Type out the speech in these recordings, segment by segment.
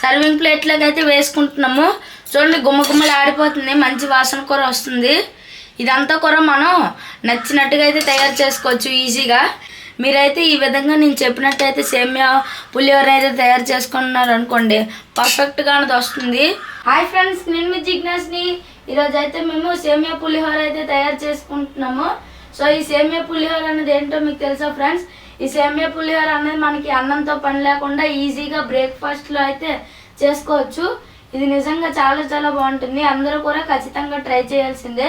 Serving ప్లేట్లోకి అయితే వేసుకుంటున్నాము. చూడండి గుమ్మ గుమ్మలు ఆడిపోతుంది మంచి వాసన కూర వస్తుంది. ఇదంతా కూర మనం నచ్చినట్టుగా అయితే తయారు చేసుకోవచ్చు ఈజీగా. మీరైతే ఈ విధంగా నేను చెప్పినట్టయితే సేమియా పులిహోర అయితే తయారు చేసుకున్నారు అనుకోండి పర్ఫెక్ట్గా అనేది వస్తుంది. హాయ్ ఫ్రెండ్స్ నేను మీ జిజ్ఞాస్ని. ఈరోజు అయితే మేము సేమియా పులిహోర అయితే తయారు చేసుకుంటున్నాము. సో ఈ సేమియా పులిహోర అనేది ఏంటో మీకు తెలుసా ఫ్రెండ్స్? ఈ సేమియా పులిహోర అనేది మనకి అన్నంతో పని లేకుండా ఈజీగా బ్రేక్ఫాస్ట్లో అయితే చేసుకోవచ్చు. ఇది నిజంగా చాలా చాలా బాగుంటుంది. అందరూ కూడా ఖచ్చితంగా ట్రై చేయాల్సిందే.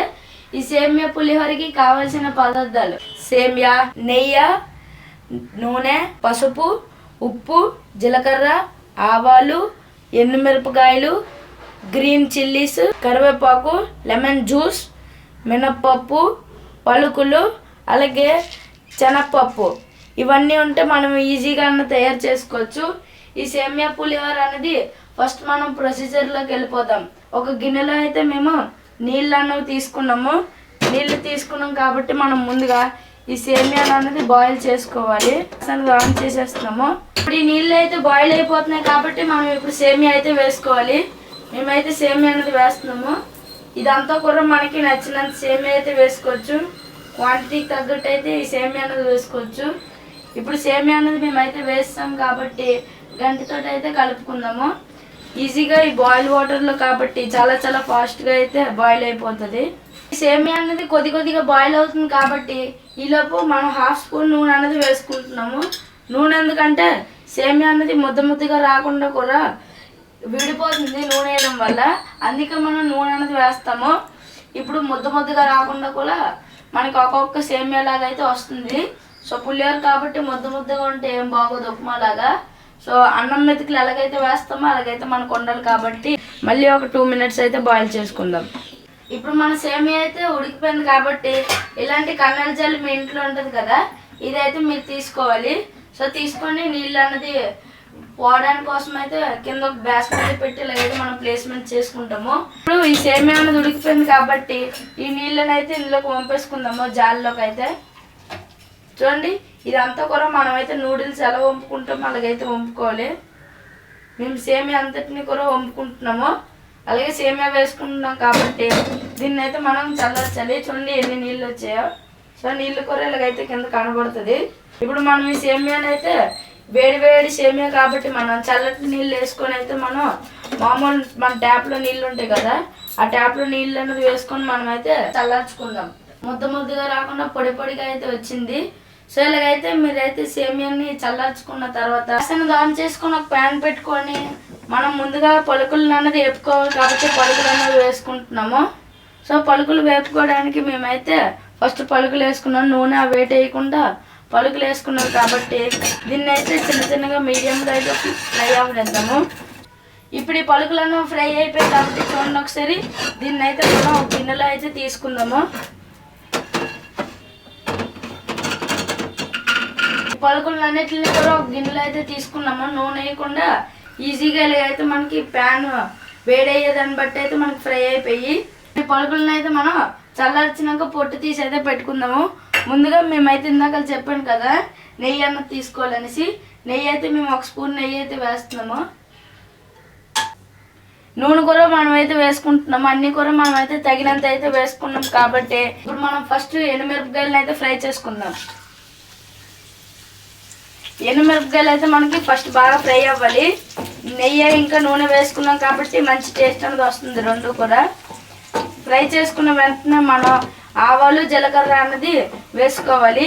ఈ సేమియా పులిహోరకి కావాల్సిన పదార్థాలు సేమియా నెయ్యి నూనె పసుపు ఉప్పు జీలకర్ర ఆవాలు ఎండుమిరపకాయలు గ్రీన్ చిల్లీస్ కరివేపాకు లెమన్ జ్యూస్ మినప్పప్పు పలుకులు అలాగే శనగపప్పు. ఇవన్నీ ఉంటే మనం ఈజీగా అన్న తయారు చేసుకోవచ్చు. ఈ సేమియా పులిహోర అనేది ఫస్ట్ మనం ప్రొసీజర్లోకి వెళ్ళిపోదాం. ఒక గిన్నెలో అయితే మేము నీళ్ళు అన్నవి తీసుకున్నాము. నీళ్ళు తీసుకున్నాం కాబట్టి మనం ముందుగా ఈ సేమియాలు అనేది బాయిల్ చేసుకోవాలి. అసలు ఆన్ చేసేస్తున్నాము. ఇప్పుడు ఈ నీళ్ళు అయితే బాయిల్ అయిపోతున్నాయి కాబట్టి మనం ఇప్పుడు సేమియా అయితే వేసుకోవాలి. మేమైతే సేమియా అనేది వేస్తున్నాము. ఇదంతా కూడా మనకి నచ్చినంత సేమియా అయితే వేసుకోవచ్చు. క్వాంటిటీకి తగ్గట్టు అయితే ఈ సేమియా అనేది వేసుకోవచ్చు. ఇప్పుడు సేమియా అనేది మేమైతే వేస్తాం కాబట్టి గంటితో అయితే కలుపుకుందాము. ఈజీగా ఈ బాయిల్ వాటర్లో కాబట్టి చాలా చాలా ఫాస్ట్గా అయితే బాయిల్ అయిపోతుంది. ఈ సేమియా అనేది కొద్ది కొద్దిగా బాయిల్ అవుతుంది కాబట్టి ఈలోపు మనం హాఫ్ స్పూన్ నూనె అనేది వేసుకుంటున్నాము. నూనె ఎందుకంటే సేమియా అనేది ముద్ద ముద్దగా రాకుండా కూడా విడిపోతుంది నూనె వేయడం వల్ల. అందుకే మనం నూనె అనేది వేస్తాము. ఇప్పుడు ముద్ద ముద్దగా రాకుండా కూడా మనకి ఒక్కొక్క సేమియా లాగా అయితే వస్తుంది. సో పులిహోర కాబట్టి ముద్ద ముద్దగా ఉంటే ఏం బాగోదు ఉప్మా లాగా సో అన్నం మెతుకులు ఎలాగైతే వేస్తామో అలాగైతే మనకు ఉండాలి కాబట్టి మళ్ళీ ఒక టూ మినిట్స్ అయితే బాయిల్ చేసుకుందాం. ఇప్పుడు మన సేమియా అయితే ఉడికిపోయింది కాబట్టి ఇలాంటి కన్నెల జల్లి మీ ఇంట్లో ఉంటుంది కదా ఇదైతే మీరు తీసుకోవాలి. సో తీసుకొని నీళ్ళు అన్నది పోవడానికి కోసం అయితే కింద ఒక బాస్కెట్ పెట్టి ఇలాగైతే మనం ప్లేస్మెంట్ చేసుకుంటాము. ఇప్పుడు ఈ సేమియా అన్నది ఉడికిపోయింది కాబట్టి ఈ నీళ్ళని అయితే ఇందులోకి పంపేసుకుందాము జాల్లోకి అయితే. చూడండి ఇదంతా కూడా మనమైతే నూడిల్స్ ఎలా వంపుకుంటామో అలాగైతే వంపుకోవాలి. మేము సేమియా అంతటిని కూడా వంపుకుంటున్నాము. అలాగే సేమియా వేసుకుంటున్నాం కాబట్టి దీన్ని అయితే మనం చల్లార్చాలి. చూడండి ఎన్ని నీళ్ళు వచ్చాయో. సో నీళ్ళు కూడా ఇలాగైతే కింద కనబడుతుంది. ఇప్పుడు మనం ఈ సేమియాని అయితే వేడి వేడి సేమియా కాబట్టి మనం చల్లటి నీళ్ళు వేసుకొని అయితే మనం మామూలు మన ట్యాప్లో నీళ్ళు ఉంటాయి కదా ఆ ట్యాప్లో నీళ్ళు అనేది వేసుకొని మనం అయితే చల్లార్చుకుందాం. ముద్ద ముద్దగా రాకుండా పొడి పొడిగా అయితే వచ్చింది. సో ఇలాగైతే మీరైతే సేమియాని చల్లార్చుకున్న తర్వాత అసలు దాని చేసుకొని ఒక ప్యాన్ పెట్టుకొని మనం ముందుగా పలుకులు అన్నది వేపుకోవాలి కాబట్టి పలుకులు అన్నది వేసుకుంటున్నాము. సో పలుకులు వేపుకోవడానికి మేమైతే ఫస్ట్ పలుకులు వేసుకున్నాం. నూనె వేట్ వేయకుండా పలుకులు వేసుకున్నాం కాబట్టి దీన్ని అయితే చిన్న చిన్నగా మీడియంగా అయితే ఫ్రై అవ్వనిద్దాము. ఇప్పుడు ఈ పలుకులను ఫ్రై అయిపోయాయి కాబట్టి చూడండి ఒకసారి. దీన్ని అయితే మనం గిన్నెలో అయితే తీసుకుందాము. పలుకులు అన్నిటిని కూడా ఒక గిన్నెలో అయితే తీసుకున్నాము. నూనె వేయకుండా ఈజీగా అయితే మనకి ప్యాన్ వేడయ్యేదాన్ని బట్టి అయితే మనకి ఫ్రై అయిపోయి ఈ పలుకులను అయితే మనం చల్లార్చినాక పొట్టు తీసి అయితే పెట్టుకుందాము. ముందుగా మేమైతే ఇందాక చెప్పాను కదా నెయ్యి అన్నది తీసుకోవాలనేసి నెయ్యి అయితే మేము ఒక స్పూన్ నెయ్యి అయితే వేస్తున్నాము. నూనె కూడా మనం అయితే వేసుకుంటున్నాం అన్ని కూడా మనం అయితే తగినంత అయితే వేసుకున్నాం కాబట్టి ఇప్పుడు మనం ఫస్ట్ ఎండుమిరపకాయలను అయితే ఫ్రై చేసుకుందాం. ఎండుమిరపకాయలు అయితే మనకి ఫస్ట్ బాగా ఫ్రై అవ్వాలి. నెయ్యి ఇంకా నూనె వేసుకున్నాం కాబట్టి మంచి టేస్ట్ అనేది వస్తుంది రెండు కూడా. ఫ్రై చేసుకున్న వెంటనే మనం ఆవాలు జీలకర్ర అన్నది వేసుకోవాలి.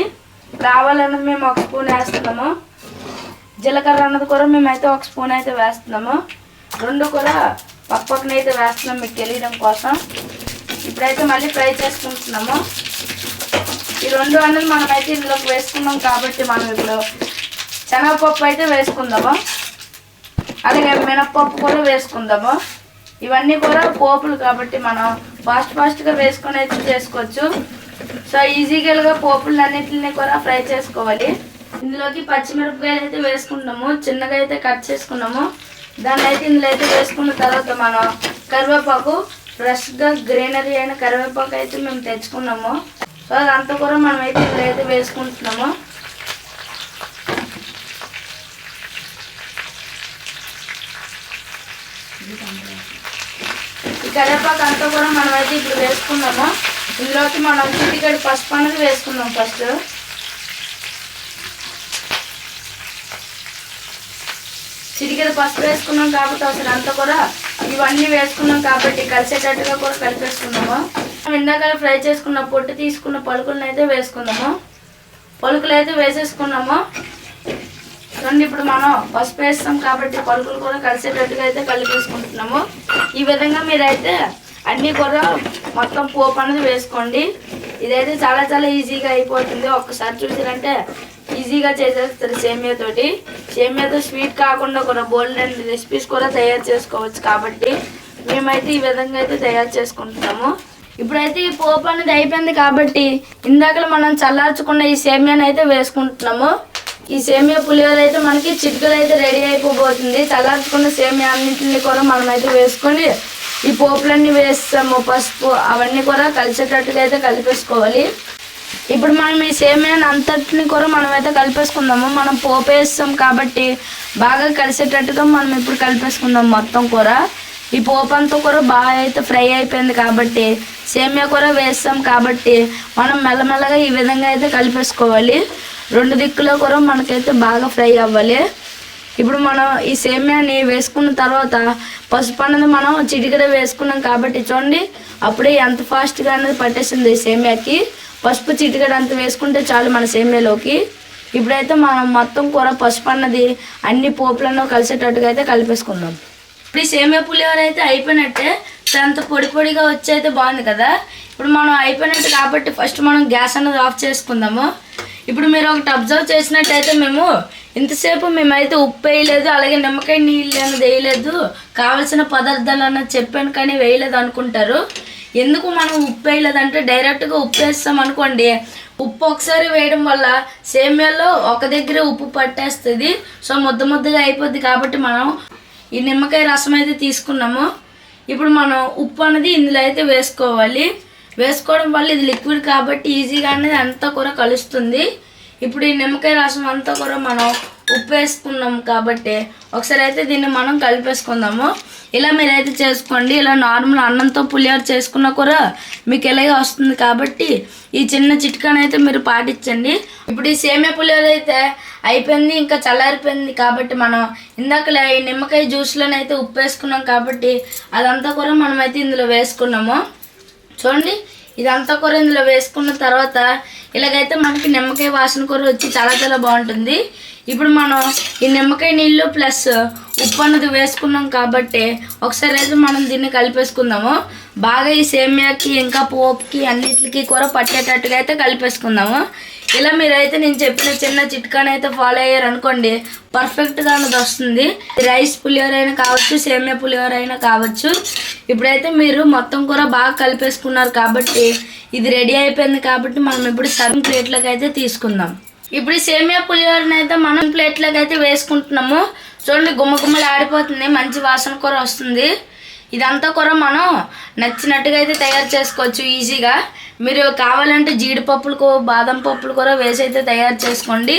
ఇప్పుడు ఆవాలు మేము ఒక స్పూన్ వేస్తున్నాము. జీలకర్ర అన్నది కూడా మేమైతే ఒక స్పూన్ అయితే వేస్తున్నాము. రెండు కూడా పక్క పక్కన అయితే వేస్తున్నాం మీకు తెలియడం కోసం. ఇప్పుడైతే మళ్ళీ ఫ్రై చేసుకుంటున్నాము. ఈ రెండు అన్నది మనమైతే ఇందులోకి వేసుకున్నాం కాబట్టి మనం ఇప్పుడు శనగపప్పు అయితే వేసుకుందాము? అలాగే మినప్పప్పు కూడా వేసుకుందాము? ఇవన్నీ కూడా పోపులు కాబట్టి మనం ఫాస్ట్ ఫాస్ట్గా వేసుకొని అయితే చేసుకోవచ్చు. సో ఈజీగా పోపులు అన్నిటిని కూడా ఫ్రై చేసుకోవాలి. ఇందులోకి పచ్చిమిరపకాయలు అయితే వేసుకుంటాము చిన్నగా అయితే కట్ చేసుకున్నాము. దాన్ని అయితే ఇందులో అయితే వేసుకున్న తర్వాత మనం కరివేపాకు ఫ్రెష్గా గ్రీనరీ అయిన కరివేపాకు అయితే మేము తెచ్చుకున్నాము. సో అదంతా కూడా మనం అయితే ఇందులో అయితే వేసుకుంటున్నాము. కరివేపాకు అంతా కూడా మనం అయితే ఇప్పుడు వేసుకున్నాము. ఇందులోకి మనం చిటికెడు పసుపు అనేది వేసుకుందాం ఫస్ట్. చిటికడ పసుపు వేసుకున్నాం కాబట్టి అసలు అంతా కూడా ఇవన్నీ వేసుకున్నాం కాబట్టి కలిసేటట్టుగా కూడా కలిపేసుకున్నాము. ఇందాక ఫ్రై చేసుకున్న పొట్టు తీసుకున్న పలుకులను అయితే వేసుకుందాము. పలుకులు అయితే వేసేసుకున్నాము. చూడండి ఇప్పుడు మనం పసుపు వేస్తాం కాబట్టి పలుకులు కూడా కలిసేటట్టుగా అయితే కలిపేసుకుంటున్నాము ఈ విధంగా మీరైతే అన్నీ కూడా మొత్తం పోపు అనేది వేసుకోండి. ఇదైతే చాలా చాలా ఈజీగా అయిపోతుంది. ఒక్కసారి చూసారంటే ఈజీగా చేసేస్తారు సేమియాతోటి. సేమియాతో స్వీట్ కాకుండా కూడా బోల్డ్ అండ్ రెసిపీస్ కూడా తయారు చేసుకోవచ్చు కాబట్టి మేమైతే ఈ విధంగా అయితే తయారు చేసుకుంటున్నాము. ఇప్పుడైతే ఈ పోపు అనేది అయిపోయింది కాబట్టి ఇందాక మనం చల్లార్చుకున్న ఈ సేమియాని అయితే వేసుకుంటున్నాము. ఈ సేమియా పులిహోర అయితే మనకి చిటికలు అయితే రెడీ అయిపోబోతుంది. చల్లార్చుకున్న సేమియా అన్నింటిని కూడా మనం అయితే వేసుకొని ఈ పోపులన్నీ వేస్తాము పసుపు అవన్నీ కూడా కలిసేటట్టుగా అయితే కలిపేసుకోవాలి. ఇప్పుడు మనం ఈ సేమియాని అంతటిని కూడా మనం అయితే కలిపేసుకుందాము. మనం పోపు వేస్తాం కాబట్టి బాగా కలిసేటట్టుగా మనం ఇప్పుడు కలిపేసుకుందాం మొత్తం కూర. ఈ పోపు అంతా కూడా బాగా అయితే ఫ్రై అయిపోయింది కాబట్టి సేమియా కూర వేస్తాం కాబట్టి మనం మెల్లమెల్లగా ఈ విధంగా అయితే కలిపేసుకోవాలి. రెండు దిక్కులో కూడా మనకైతే బాగా ఫ్రై అవ్వాలి. ఇప్పుడు మనం ఈ సేమ్యాని వేసుకున్న తర్వాత పసుపు అనేది మనం చిటికడ వేసుకున్నాం కాబట్టి చూడండి అప్పుడే ఎంత ఫాస్ట్గా అనేది పట్టేసింది సేమ్యాకి. పసుపు చిటికడ అంత వేసుకుంటే చాలు మన సేమ్యాలోకి. ఇప్పుడైతే మనం మొత్తం కూర పసుపు అన్నది అన్ని పోపులను కలిసేటట్టుగా అయితే కలిపేసుకుందాం. ఇప్పుడు ఈ సేమియా పులిహోర అయితే అయిపోయినట్టే అంత పొడి పొడిగా వచ్చి అయితే బాగుంది కదా. ఇప్పుడు మనం అయిపోయినట్టు కాబట్టి ఫస్ట్ మనం గ్యాస్ అనేది ఆఫ్ చేసుకుందాము. ఇప్పుడు మీరు ఒకటి అబ్జర్వ్ చేసినట్టయితే మేము ఇంతసేపు మేమైతే ఉప్పు వేయలేదు అలాగే నిమ్మకాయ నీళ్ళు అనేది వేయలేదు కావలసిన పదార్థాలు అన్నది చెప్పాను కానీ వేయలేదు అనుకుంటారు. ఎందుకు మనం ఉప్పు వేయలేదంటే డైరెక్ట్గా ఉప్పు వేస్తాం అనుకోండి. ఉప్పు ఒకసారి వేయడం వల్ల సేమ్యాలో ఒక దగ్గరే ఉప్పు పట్టేస్తుంది. సో ముద్ద ముద్దగా అయిపోద్ది కాబట్టి మనం ఈ నిమ్మకాయ రసం అయితే తీసుకున్నాము. ఇప్పుడు మనం ఉప్పు అనేది ఇందులో అయితే వేసుకోవాలి. వేసుకోవడం వల్ల ఇది లిక్విడ్ కాబట్టి ఈజీగా అనేది అంతా కూడా కలుస్తుంది. ఇప్పుడు ఈ నిమ్మకాయ రసం అంతా కూడా మనం ఉప్పు వేసుకున్నాం కాబట్టి ఒకసారి అయితే దీన్ని మనం కలిపేసుకుందాము. ఇలా మీరైతే చేసుకోండి. ఇలా నార్మల్ అన్నంతో పులిహోర చేసుకున్నా కూడా మీకు ఇలాగే వస్తుంది కాబట్టి ఈ చిన్న చిట్కాని అయితే మీరు పాటించండి. ఇప్పుడు ఈ సేమియా పులిహోర అయితే అయిపోయింది ఇంకా చల్లారిపోయింది కాబట్టి మనం ఇందాక ఈ నిమ్మకాయ జ్యూస్లోనైతే ఉప్పు వేసుకున్నాం కాబట్టి అదంతా కూడా మనమైతే ఇందులో వేసుకున్నాము. చూడండి ఇదంతా కూర ఇందులో వేసుకున్న తర్వాత ఇలాగైతే మనకి నిమ్మకాయ వాసన కూర వచ్చి చాలా చాలా బాగుంటుంది. ఇప్పుడు మనం ఈ నిమ్మకాయ నీళ్ళు ప్లస్ ఉప్పు అన్నది వేసుకున్నాం కాబట్టి ఒకసారి అయితే మనం దీన్ని కలిపేసుకుందాము. బాగా ఈ సేమ్యాకి ఇంకా పోపుకి అన్నిటికి కూర పట్టేటట్టుగా అయితే కలిపేసుకుందాము. ఇలా మీరైతే నేను చెప్పిన చిన్న చిట్కాని అయితే ఫాలో అయ్యారు అనుకోండి పర్ఫెక్ట్గా అన్నది వస్తుంది. రైస్ పులిహోర అయినా కావచ్చు సేమియా పులిహోర అయినా కావచ్చు. ఇప్పుడైతే మీరు మొత్తం కూడా బాగా కలిపేసుకున్నారు కాబట్టి ఇది రెడీ అయిపోయింది కాబట్టి మనం ఇప్పుడు సర్వింగ్ ప్లేట్లోకి అయితే తీసుకుందాం. ఇప్పుడు సేమియా పులిహోరని అయితే మనం ప్లేట్లోకి అయితే వేసుకుంటున్నాము. చూడండి గుమ్మ గుమ్మలు ఆడిపోతుంది మంచి వాసన కూర వస్తుంది. ఇదంతా కూడా మనం నచ్చినట్టుగా అయితే తయారు చేసుకోవచ్చు ఈజీగా. మీరు కావాలంటే జీడిపప్పులు బాదం పప్పులు కూడా వేసి అయితే తయారు చేసుకోండి.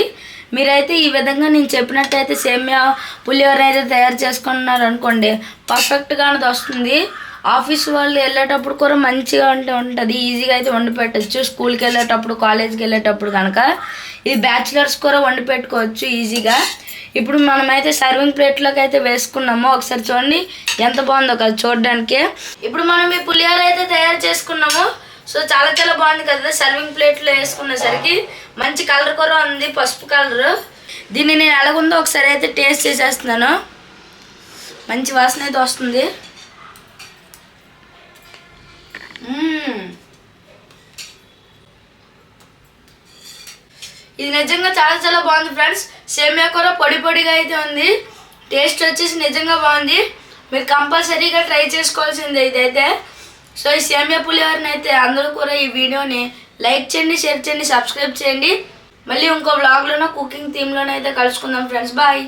మీరైతే ఈ విధంగా నేను చెప్పినట్టయితే సేమియా పులిహోర అయితే తయారు చేసుకున్నారు అనుకోండి పర్ఫెక్ట్గా అనేది వస్తుంది. ఆఫీస్ వాళ్ళు వెళ్ళేటప్పుడు కూడా మంచిగా ఉంటే ఉంటుంది ఈజీగా అయితే వండి పెట్టచ్చు. స్కూల్కి వెళ్ళేటప్పుడు కాలేజ్కి వెళ్ళేటప్పుడు కనుక ఇది బ్యాచిలర్స్ కూడా వండి పెట్టుకోవచ్చు ఈజీగా. ఇప్పుడు మనమైతే సర్వింగ్ ప్లేట్లోకి అయితే వేసుకున్నాము ఒకసారి చూడండి ఎంత బాగుందో కదా చూడడానికి. ఇప్పుడు మనం ఈ పులిహోర అయితే తయారు చేసుకున్నాము. సో చాలా చాలా బాగుంది కదా సర్వింగ్ ప్లేట్లో వేసుకునేసరికి. మంచి కలర్ కూడా ఉంది పసుపు కలర్ దీన్ని నేను ఎలాగుందో ఒకసారి అయితే టేస్ట్ చేసేస్తున్నాను. మంచి వాసన అయితే వస్తుంది. ఇది నిజంగా చాలా చాలా బాగుంది ఫ్రెండ్స్. సేమియా కూర పొడి పొడిగా అయితే ఉంది. టేస్ట్ వచ్చేసి నిజంగా బాగుంది. మీరు కంపల్సరీగా ట్రై చేసుకోవాల్సింది ఇదైతే. సో ఈ సేమియా పులిహోరని అయితే అందరూ కూడా ఈ వీడియోని లైక్ చేయండి షేర్ చేయండి సబ్స్క్రైబ్ చేయండి. మళ్ళీ ఇంకో బ్లాగ్లోనో కుకింగ్ థీమ్లోనైతే కలుసుకుందాం ఫ్రెండ్స్. బాయ్.